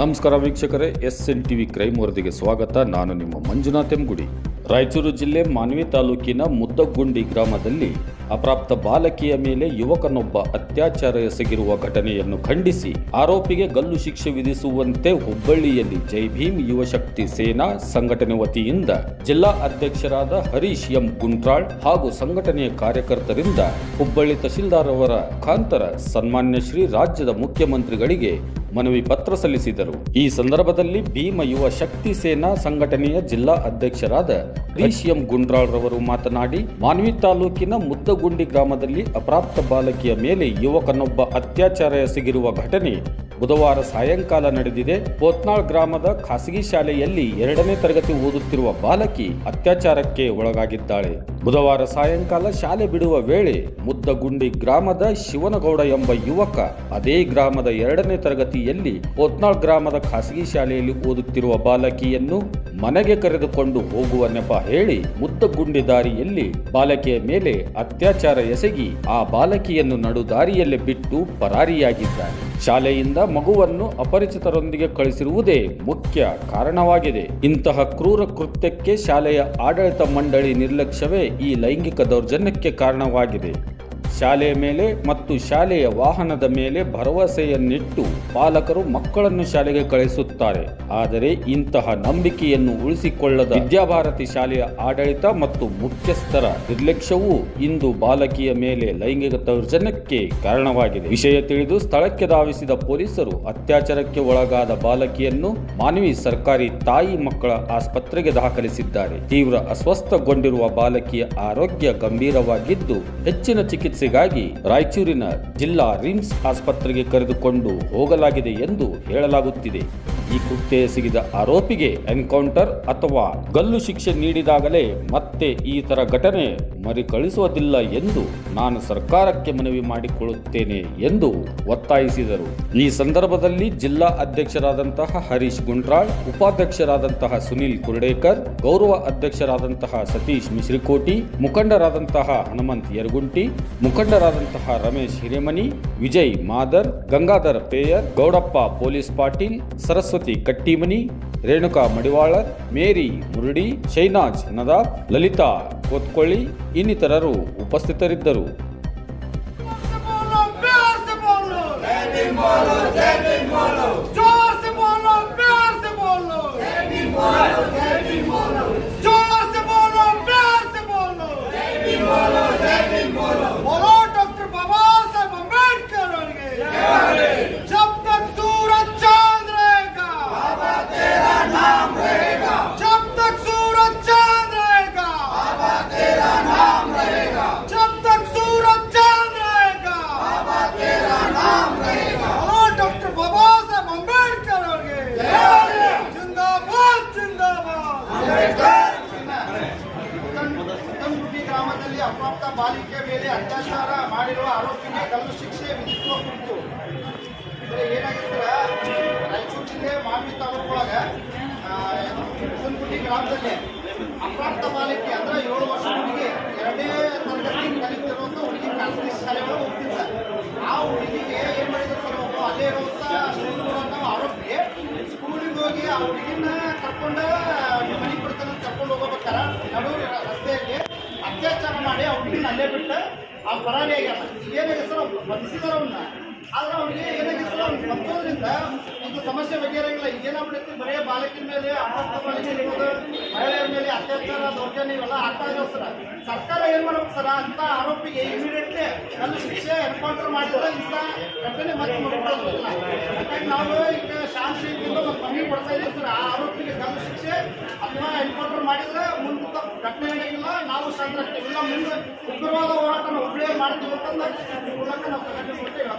ನಮಸ್ಕಾರ ವೀಕ್ಷಕರೇ S N TV crime ವರದಿಗೆ ಸ್ವಾಗತ. ನಾನು ನಿಮ್ಮ ಮಂಜುನಾಥ್ ಎಂಗುಡಿ. ರಾಯಚೂರು ಜಿಲ್ಲೆ ಮಾನ್ವಿ ತಾಲೂಕಿನ ಮುದ್ದಗುಂಡಿ ಗ್ರಾಮದಲ್ಲಿ ಅಪ್ರಾಪ್ತ ಬಾಲಕಿಯ ಮೇಲೆ ಯುವಕನೊಬ್ಬ ಅತ್ಯಾಚಾರ ಎಸಗಿರುವ ಘಟನೆಯನ್ನು ಖಂಡಿಸಿ ಆರೋಪಿಗೆ ಗಲ್ಲು ಶಿಕ್ಷೆ ವಿಧಿಸುವಂತೆ ಹುಬ್ಬಳ್ಳಿಯಲ್ಲಿ ಜೈ ಭೀಮ್ ಯುವಶಕ್ತಿ ಸೇನಾ ಸಂಘಟನೆ ವತಿಯಿಂದ ಜಿಲ್ಲಾ ಅಧ್ಯಕ್ಷರಾದ ಹರೀಶ್ ಎಂ ಗುಂಟ್ರಾಳ್ ಹಾಗೂ ಸಂಘಟನೆಯ ಕಾರ್ಯಕರ್ತರಿಂದ ಹುಬ್ಬಳ್ಳಿ ತಹಶೀಲ್ದಾರ್ ಅವರ ಮುಖಾಂತರ ಸನ್ಮಾನ್ಯ ಶ್ರೀ ರಾಜ್ಯದ ಮುಖ್ಯಮಂತ್ರಿಗಳಿಗೆ ಮನವಿ ಪತ್ರ ಸಲ್ಲಿಸಿದರು. ಈ ಸಂದರ್ಭದಲ್ಲಿ ಭೀಮ ಯುವ ಶಕ್ತಿ ಸೇನಾ ಸಂಘಟನೆಯ ಜಿಲ್ಲಾ ಅಧ್ಯಕ್ಷರಾದ ಹರೀಶ್ ಎಂ ಗುಂಡ್ರಾಳ್ ರವರು ಮಾತನಾಡಿ, ಮಾನ್ವಿ ತಾಲೂಕಿನ ಮುದ್ದಗುಂಡಿ ಗ್ರಾಮದಲ್ಲಿ ಅಪ್ರಾಪ್ತ ಬಾಲಕಿಯ ಮೇಲೆ ಯುವಕನೊಬ್ಬ ಅತ್ಯಾಚಾರ ಎಸಗಿರುವ ಘಟನೆ ಬುಧವಾರ ಸಾಯಂಕಾಲ ನಡೆದಿದೆ. ಪೋತ್ನಾಳ್ ಗ್ರಾಮದ ಖಾಸಗಿ ಶಾಲೆಯಲ್ಲಿ ಎರಡನೇ ತರಗತಿ ಓದುತ್ತಿರುವ ಬಾಲಕಿ ಅತ್ಯಾಚಾರಕ್ಕೆ ಒಳಗಾಗಿದ್ದಾಳೆ. ಬುಧವಾರ ಸಾಯಂಕಾಲ ಶಾಲೆ ಬಿಡುವ ವೇಳೆ ಮುದ್ದಗುಂಡಿ ಗ್ರಾಮದ ಶಿವನಗೌಡ ಎಂಬ ಯುವಕ ಅದೇ ಗ್ರಾಮದ ಎರಡನೇ ತರಗತಿಯಲ್ಲಿ ಪೋತ್ನಾಳ್ ಗ್ರಾಮದ ಖಾಸಗಿ ಶಾಲೆಯಲ್ಲಿ ಓದುತ್ತಿರುವ ಬಾಲಕಿಯನ್ನು ಮನೆಗೆ ಕರೆದುಕೊಂಡು ಹೋಗುವ ನೆಪ ಹೇಳಿ ಮುದ್ದಗುಂಡಿ ದಾರಿಯಲ್ಲಿ ಬಾಲಕಿಯ ಮೇಲೆ ಅತ್ಯಾಚಾರ ಎಸಗಿ ಆ ಬಾಲಕಿಯನ್ನು ನಡು ದಾರಿಯಲ್ಲೇ ಬಿಟ್ಟು ಪರಾರಿಯಾಗಿದ್ದಾನೆ. ಶಾಲೆಯಿಂದ ಮಗುವನ್ನು ಅಪರಿಚಿತರೊಂದಿಗೆ ಕಳಿಸಿರುವುದೇ ಮುಖ್ಯ ಕಾರಣವಾಗಿದೆ. ಇಂತಹ ಕ್ರೂರ ಕೃತ್ಯಕ್ಕೆ ಶಾಲೆಯ ಆಡಳಿತ ಮಂಡಳಿ ನಿರ್ಲಕ್ಷ್ಯವೇ ಈ ಲೈಂಗಿಕ ದೌರ್ಜನ್ಯಕ್ಕೆ ಕಾರಣವಾಗಿದೆ. ಶಾಲೆಯ ಮೇಲೆ ಮತ್ತು ಶಾಲೆಯ ವಾಹನದ ಮೇಲೆ ಭರವಸೆಯನ್ನಿಟ್ಟು ಪಾಲಕರು ಮಕ್ಕಳನ್ನು ಶಾಲೆಗೆ ಕಳಿಸುತ್ತಾರೆ. ಆದರೆ ಇಂತಹ ನಂಬಿಕೆಯನ್ನು ಉಳಿಸಿಕೊಳ್ಳದ ವಿದ್ಯಾಭಾರತಿ ಶಾಲೆಯ ಆಡಳಿತ ಮತ್ತು ಮುಖ್ಯಸ್ಥರ ನಿರ್ಲಕ್ಷ್ಯವೂ ಇಂದು ಬಾಲಕಿಯ ಮೇಲೆ ಲೈಂಗಿಕ ದೌರ್ಜನ್ಯಕ್ಕೆ ಕಾರಣವಾಗಿದೆ. ವಿಷಯ ತಿಳಿದು ಸ್ಥಳಕ್ಕೆ ಧಾವಿಸಿದ ಪೊಲೀಸರು ಅತ್ಯಾಚಾರಕ್ಕೆ ಒಳಗಾದ ಬಾಲಕಿಯನ್ನು ಮಾನವಿ ಸರ್ಕಾರಿ ತಾಯಿ ಮಕ್ಕಳ ಆಸ್ಪತ್ರೆಗೆ ದಾಖಲಿಸಿದ್ದಾರೆ. ತೀವ್ರ ಅಸ್ವಸ್ಥಗೊಂಡಿರುವ ಬಾಲಕಿಯ ಆರೋಗ್ಯ ಗಂಭೀರವಾಗಿದ್ದು ಹೆಚ್ಚಿನ ಚಿಕಿತ್ಸೆಗಾಗಿ ರಾಯಚೂರಿನ ಜಿಲ್ಲಾ ರಿಮ್ಸ್ ಆಸ್ಪತ್ರೆಗೆ ಕರೆದುಕೊಂಡು ಹೋಗಲಾಗಿದೆ ಎಂದು ಹೇಳಲಾಗುತ್ತಿದೆ. ಈ ಕೃತ್ಯ ಎಸಗಿದ ಆರೋಪಿಗೆ ಎನ್ಕೌಂಟರ್ ಅಥವಾ ಗಲ್ಲು ಶಿಕ್ಷೆ ನೀಡಿದಾಗಲೇ ಮತ್ತೆ ಈ ಥರ ಘಟನೆ ಮರುಕಳಿಸುವುದಿಲ್ಲ ಎಂದು ನಾನು ಸರ್ಕಾರಕ್ಕೆ ಮನವಿ ಮಾಡಿಕೊಳ್ಳುತ್ತೇನೆ ಎಂದು ಒತ್ತಾಯಿಸಿದರು. ಈ ಸಂದರ್ಭದಲ್ಲಿ ಜಿಲ್ಲಾ ಅಧ್ಯಕ್ಷರಾದಂತಹ ಹರೀಶ್ ಗುಂಡ್ರಾಳ್, ಉಪಾಧ್ಯಕ್ಷರಾದಂತಹ ಸುನಿಲ್ ಕುರ್ಡೇಕರ್, ಗೌರವ ಅಧ್ಯಕ್ಷರಾದಂತಹ ಸತೀಶ್ ಮಿಶ್ರಿಕೋಟಿ, ಮುಖಂಡರಾದಂತಹ ಹನುಮಂತ್ ಯರಗುಂಟಿ, ಮುಖಂಡರಾದಂತಹ ರಮೇಶ್ ಹಿರೇಮನಿ, ವಿಜಯ್ ಮಾದರ್, ಗಂಗಾಧರ್ ಪೇಯರ್, ಗೌಡಪ್ಪ ಪೊಲೀಸ್ ಪಾಟೀಲ್, ಸರಸ್ವತಿ ಕಟ್ಟಿಮನಿ ರೇಣುಕಾ ಮಡಿವಾಳ ಮೇರಿ ಮುರುಡಿ ಶೈನಾಜ್ ನದಾಫ್ ಲಲಿತಾ ಕೋತ್ಕೊಳ್ಳಿ ಇನ್ನಿತರರು ಉಪಸ್ಥಿತರಿದ್ದರು. ಗ್ರಾಮದಲ್ಲಿ ಅಪ್ರಾಪ್ತ ಬಾಲಿಕೆ ಮೇಲೆ ಅತ್ಯಾಚಾರ ಮಾಡಿರುವ ಆರೋಪಿಗೆ ಕಲ್ಲು ಶಿಕ್ಷೆ ವಿಧಿಸುವ ಕುರಿತು. ಅಂದ್ರೆ ಏನಾಗಿರ್ತದ ರಾಯಚೂರು ಜಿಲ್ಲೆ ಮಾನ್ವಿ ತಾಲೂಕು ಒಳಗೆ ಗ್ರಾಮದಲ್ಲಿ ಅಪ್ರಾಪ್ತ ಬಾಲಿಕೆ ಅಂದ್ರೆ ಏಳು ವರ್ಷ ಮಾಡಿ ಅಲ್ಲೇ ಬಿಟ್ಟ ಆ ಪರಾರಿ ಆಗ್ಯಾನ. ಏನಾಗಿದೆ ಸರ್ ಬಂಧಿಸಿದಾರ ಅವನ್ನ ಆದ್ರೆ ಅವ್ನಿಗೆ ಏನಾಗಿದೆ ಸರ್, ಅವ್ನು ಬಂದೋದ್ರಿಂದ ಒಂದು ಸಮಸ್ಯೆ ಬಗೆಹರಂಗಿಲ್ಲ ಏನಾಗ್ಬಿಡುತ್ತೆ ಬರೆಯ ಬಾಲಕಿನ ಮೇಲೆ ಅನಾಥ ಬಾಲಕಿ ಮಹಿಳೆಯರ ಮೇಲೆ ಅತ್ಯಾಚಾರ, ದೌರ್ಜನ್ಯ ಇವೆಲ್ಲ ಆಗ್ತಾ ಇದಾವೆ ಸರ್. ಸರ್ಕಾರ ಏನ್ ಮಾಡ್ಬೇಕು ಸರ್? ಅಂತ ಆರೋಪಿಗೆ ಇಮಿಡಿಯೇಟ್ಲಿ ನನ್ನ ಶಿಕ್ಷೆ ಎನ್ಕೌಂಟರ್ ಮಾಡಿದ್ರೆ ಇಂಥ ಘಟನೆ ಮತ್ತೆ ಹಾಗಾಗಿ ನಾವು ಈಗ ಶಾಂತಿ ಮನವಿ ಕೊಡ್ತಾ ಇದ್ದೀವಿ ಸರ್. ಆ ಆರೋಪಿಗೆ ನನ್ನ ಶಿಕ್ಷೆ ಅಥವಾ ಮಾಡಿದ್ರೆ ಮುಂದೆ ಘಟನೆ ನಡೆಯಿಲ್ಲ ನಾವು ಸಂಘಟನೆ ಇಲ್ಲ. ಮುಂದೆ ಉಗ್ರವಾದ ಹೋರಾಟ ನಾವು ಒಬ್ಬಳೇ ಮಾಡ್ತೀವಿ ಅಂತಂದ್ರೆ ಮೂಲಕ ನಾವು ಸಂಘಟನೆ ಮಾಡ್ತೇವೆ.